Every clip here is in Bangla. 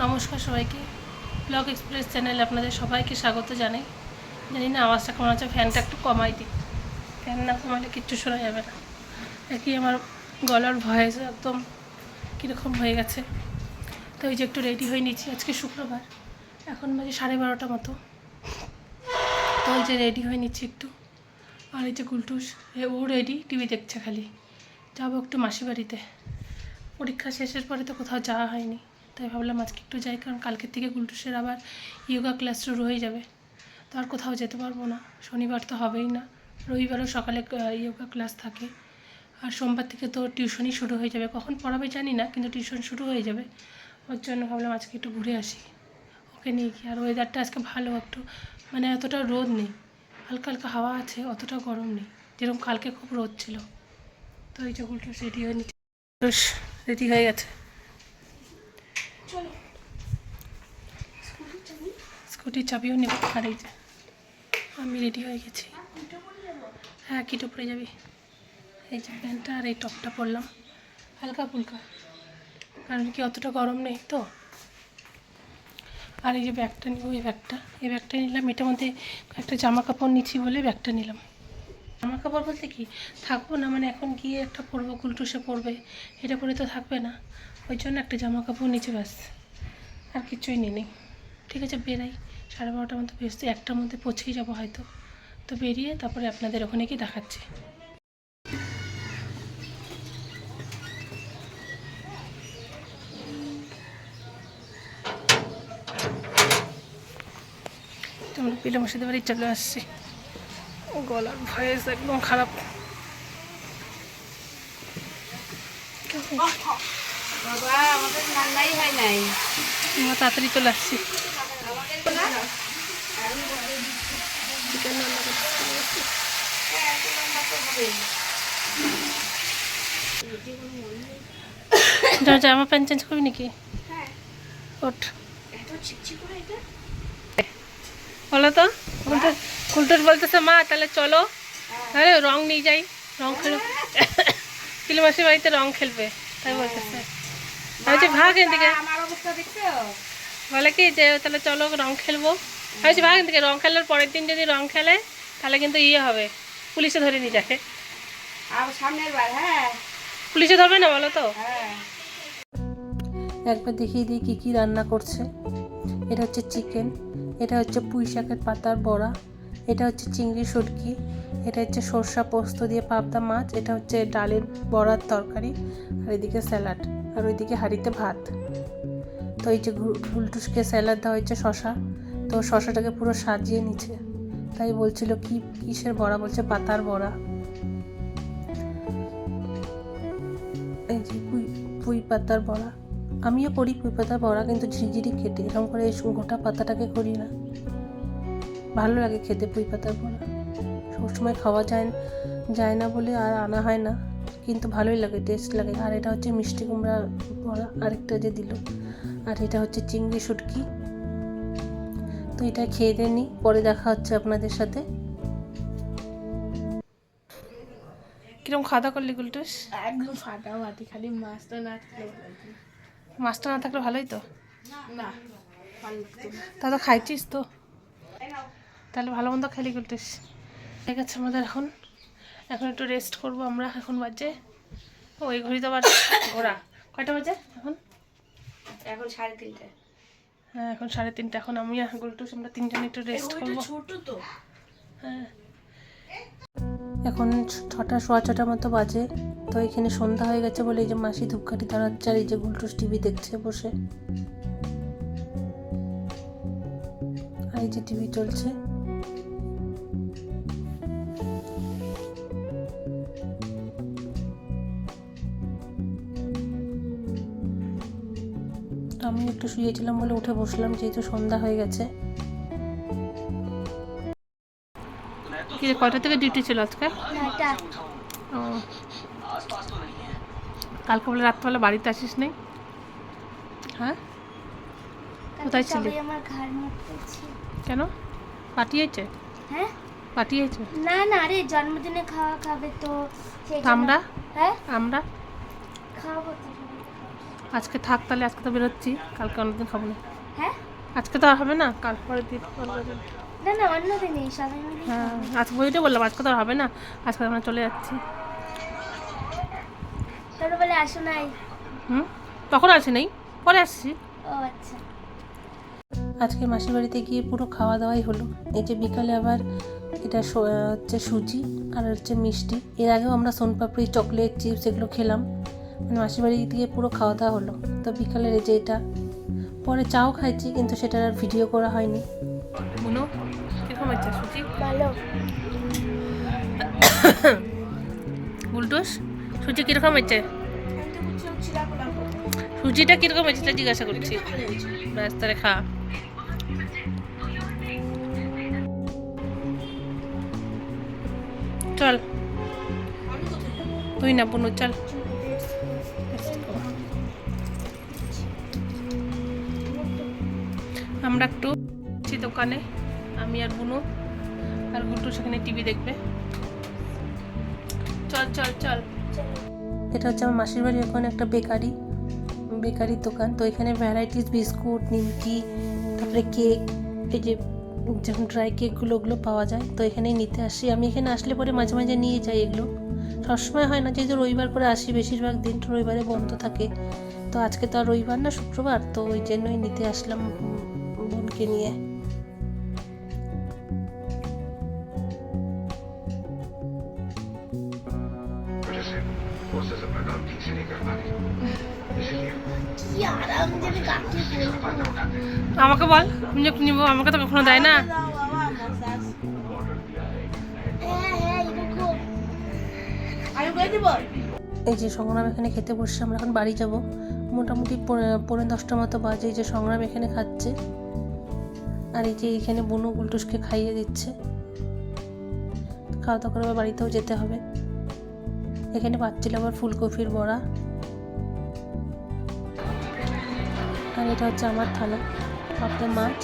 নমস্কার সবাইকে। ব্লগ এক্সপ্রেস চ্যানেলে আপনাদের সবাইকে স্বাগত জানাই। জানি না আওয়াজটা কেমন আছে, ফ্যানটা একটু কমাই দিই। ফ্যান না কমালে কিচ্ছু শোনা যাবে না। একই আমার গলার ভয়েস একদম কীরকম হয়ে গেছে। তো ওই যে একটু রেডি হয়ে নিচ্ছি আজকে শুক্রবার। এখন বাজে সাড়ে বারোটা মতো। তো ওই যে রেডি হয়ে নিচ্ছি একটু। আর এই যে গুলটুস ও রেডি টিভি দেখছে খালি। যাব একটু মাসি বাড়িতে। পরীক্ষা শেষের পরে তো কোথাও যাওয়া হয়নি। তাই ভাবলাম আজকে একটু যাই, কারণ কালকের থেকে গুলটুসের আবার ইয়োগা ক্লাস শুরু হয়ে যাবে। তো আর কোথাও যেতে পারব না, শনিবার তো হবেই না। রবিবারও সকালে ইয়োগা ক্লাস থাকে। আর সোমবার থেকে তো টিউশনই শুরু হয়ে যাবে। কখন পড়াবে জানি না, কিন্তু টিউশন শুরু হয়ে যাবে। ওর জন্য ভাবলাম আজকে একটু ঘুরে আসি। ওকে নিয়ে গিয়ে, আর ওয়েদারটা আজকে ভালো একটু। মানে এতটা রোদ নেই, হালকা হালকা হাওয়া আছে, অতটা গরম নেই। যেরকম কালকে খুব রোদ ছিল। তো এই যে গুলটুস রেডি হয়ে নিচ্ছে। রেডি হয়ে গেছে। স্কুটির চাবিও নেব। আর এই আমি রেডি হয়ে গেছি। হ্যাঁ কিটো পরে যাবি। এই যে প্যান্টটা আর এই টপটা পরলাম। হালকা ফুলকা। কারণ কি, অতটা গরম নেই তো। আর এই যে ব্যাগটা নিব, এই ব্যাগটা। এই ব্যাগটা নিলাম, এটার মধ্যে একটা জামা কাপড় নিচ্ছি বলে ব্যাগটা নিলাম। জামা কাপড় বলতে কি, থাকব না মানে এখন গিয়ে একটা পরবো, কুলটুসে পরবে। এটা পরে তো থাকবে না। ওই জন্য একটা জামা কাপড় নিচে ব্যাস। আর কিছুই নেই ঠিক আছে, বেরাই। সাড়ে বারোটার মধ্যে বেরোতে একটার মধ্যে পৌঁছেই যাব হয়তো। তো বেরিয়ে তারপরে আপনাদের ওখানে গিয়ে দেখাচ্ছি। তোমরা পিলে মশাদের বাড়ি চলে আসছি। গলার ভয়েস একদম খারাপ। আমরা তাড়াতাড়ি চলে আসছি। জামা প্যান্ট চেঞ্জ করবি নাকি? ওঠ। বলো তো কুলটুস বলতেছে মা তাহলে চলো। আরে রং নিয়ে যাই রং খেলো। কিলোমাসির বাড়িতে রং খেলবে তাই বলতেছে। ভাগ এদিকে। আমার অবস্থা দেখছ? বলে কি যে তাহলে চলো রং খেলব। বলছি ভাগ এদিকে রং খেলার পরের দিন যদি রং খেলে তাহলে কিন্তু ইয়ে হবে পুলিশে ধরে নিয়ে যাবে আর সামনের বার হ্যাঁ। পুলিশে ধরবে না বলো তো? হ্যাঁ। একবার দেখিয়ে দিই কী কী রান্না করছে। এটা হচ্ছে চিকেন এটা হচ্ছে পুঁই শাকের পাতার বড়া এটা হচ্ছে চিংড়ি শুটকি এটা হচ্ছে সর্ষা পোস্ত দিয়ে পাবদা মাছ এটা হচ্ছে ডালের বড়ার তরকারি আর এদিকে স্যালাড আর ওইদিকে হাঁড়িতে ভাত। তো এই যে ঘুলটুসকে স্যালাড দেওয়া হয়েছে শশা, তো শশাটাকে পুরো সাজিয়ে নিচ্ছে। তাই বলছিল, কি, কিসের বড়া? বলছে, পাতার বড়া। এই যে পুঁই পুঁই পাতার বড়া। আমিও করি পুঁই পাতার বড়া, কিন্তু ঝিরিঝিরি কেটে এরকম করে এই গোটা পাতাটাকে করি না। ভালো লাগে খেতে পুঁই পাতার বড়া। সবসময় খাওয়া যায় যায় না বলে আর আনা হয় না। কিন্তু ভালোই লাগে টেস্ট লাগে। আর এটা হচ্ছে মিষ্টি কুমড়া বড়া আরেকটা যে দিল। আর এটা হচ্ছে চিংড়ি শুটকি। তো এটা খেয়ে দিয়ে নিই পরে দেখা হচ্ছে আপনাদের সাথে। কীরকম খাওয়া দাওয়া করলি গুলটুস? একদম ফাটাফাটি খালি মাছটা না থাকলে মাছটা না থাকলে ভালোই তো? না। তা তো খাইছিস তো? তাহলে ভালো মন্দ খেলি করতিস ঠিক আছে আমাদের এখন। এখন একটু রেস্ট করব আমরা এখন বাজে ওই ঘড়ি তো আবার ঘোরা কয়টা বাজে এখন? এখন সাড়ে তিনটে। হ্যাঁ এখন সাড়ে তিনটে এখন আমি আর গুলটুস আমরা তিনজন একটু রেস্ট করব। ছোট তো। হ্যাঁ। এখন ছটা সোয়া ছটার মতো বাজে তো এখানে সন্ধ্যা হয়ে গেছে বলে এই যে মাসি ধূপকাঠি আর এই যে গুলটুস টিভি দেখছে বসে। আর এই যে টিভি চলছে। আমি একটু শুয়েছিলাম বলে উঠে বসলাম যেহেতু সন্ধ্যা হয়ে গেছে। কি রে, কয়টা থেকে ডিউটি ছিল আজকে? ও। কালকে বলে রাত্রবেলা বাড়িতে আসিস নেই হ্যাঁ? কোথায় ছিলি? কেন? পাঠিয়েছে? হ্যাঁ? পাঠিয়েছে? না না আরে জন্মদিনে খাওয়া খাবে তো আমরা? হ্যাঁ? আমরা? খাওয়াবো আজকে থাক তাহলে আজকে তো বেরোচ্ছি। কালকে অন্যদিন খাব না। হ্যাঁ? আজকে তো আর হবে না কাল পরের দিন। না না অন্য দিনই সবাই হ্যাঁ আজকে বইটা বললাম আজকে তো আর হবে না। আজকে আমরা চলে যাচ্ছি। তোর বলে আসো নাই। হুম? তখন আসি নাই পরে আসছি। ও আচ্ছা। আজকে মাসির বাড়িতে গিয়ে পুরো খাওয়া দাওয়াই হলো। এই যে বিকালে আবার এটা হচ্ছে সুজি আর হচ্ছে মিষ্টি। এর আগেও আমরা সোনপাপড়ি চকলেট চিপস এগুলো খেলাম। মাসির বাড়ি দিয়ে পুরো খাওয়া দাওয়া হলো। তো বিকালের এই যে এটা পরে চাও খাইছি কিন্তু সেটার আর ভিডিও করা হয়নি। বুনো কীরকম হচ্ছে সুজি? ভালো। উল্টোস সুজি কীরকম হচ্ছে সুজিটা কীরকম হয়েছে সেটা জিজ্ঞাসা করছি। ব্যাস তাহলে খা। চল। তুই না বুনু চল। আমরা একটু দোকানে, আমি আর বুনু। আর গুটু সেখানে টিভি দেখবে। চল চল চল। এটা হচ্ছে আমার মাসির বাড়ির ওখানে একটা বেকারি, বেকারির দোকান। তো এখানে ভ্যারাইটিস বিস্কুট, নিমকি, তারপরে কেক এই যে যেমন ড্রাই কেকগুলো ওগুলো পাওয়া যায়। তো এখানেই নিতে আসি। আমি এখানে আসলে পরে মাঝে মাঝে নিয়ে যাই এগুলো। সবসময় হয় না যেহেতু রবিবার করে আসি, বেশিরভাগ দিন রবিবারে বন্ধ থাকে। তো আজকে তো আর রবিবার না, শুক্রবার। তো ওই জন্যই নিতে আসলাম। ওকে নিয়ে। আমাকে বল আমি যখন নিব আমাকে তো কখনো দেয় না। এই যে সংগ্রাম এখানে খেতে বসছে আমরা এখন বাড়ি যাব। মোটামুটি পনেরো দশটা মতো বাজে এই যে সংগ্রাম এখানে খাচ্ছে। আর এই যে এখানে বনু গুলটুসকে খাইয়ে দিচ্ছে। খাওয়া দাওয়া করে বাড়িতেও যেতে হবে। এখানে পাচ্ছিল আবার ফুলকপির বড়া। আর এটা হচ্ছে আমার থালা, পাপড়ে মাছ,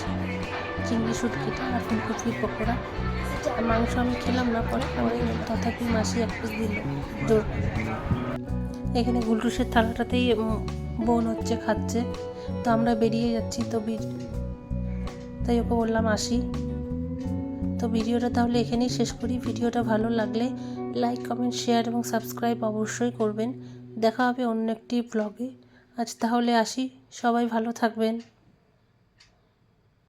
চিংড়ি শুটকিটা আর ফুলকপির পকোড়া। আর মাংস আমি খেলাম না, পরে পরে তথাপি মাসি এক পিস দিল, জোর এখানে গুলটুসের থালাটাতেই বোন হচ্ছে, খাচ্ছে। তো আমরা বেরিয়ে যাচ্ছি, তো তাই ওকে বললাম আসি। তো ভিডিওটা তাহলে এখানেই শেষ করি। ভিডিওটা ভালো লাগলে লাইক কমেন্ট শেয়ার এবং সাবস্ক্রাইব অবশ্যই করবেন। দেখা হবে অন্য একটি ব্লগে আজ তাহলে আসি। সবাই ভালো থাকবেন।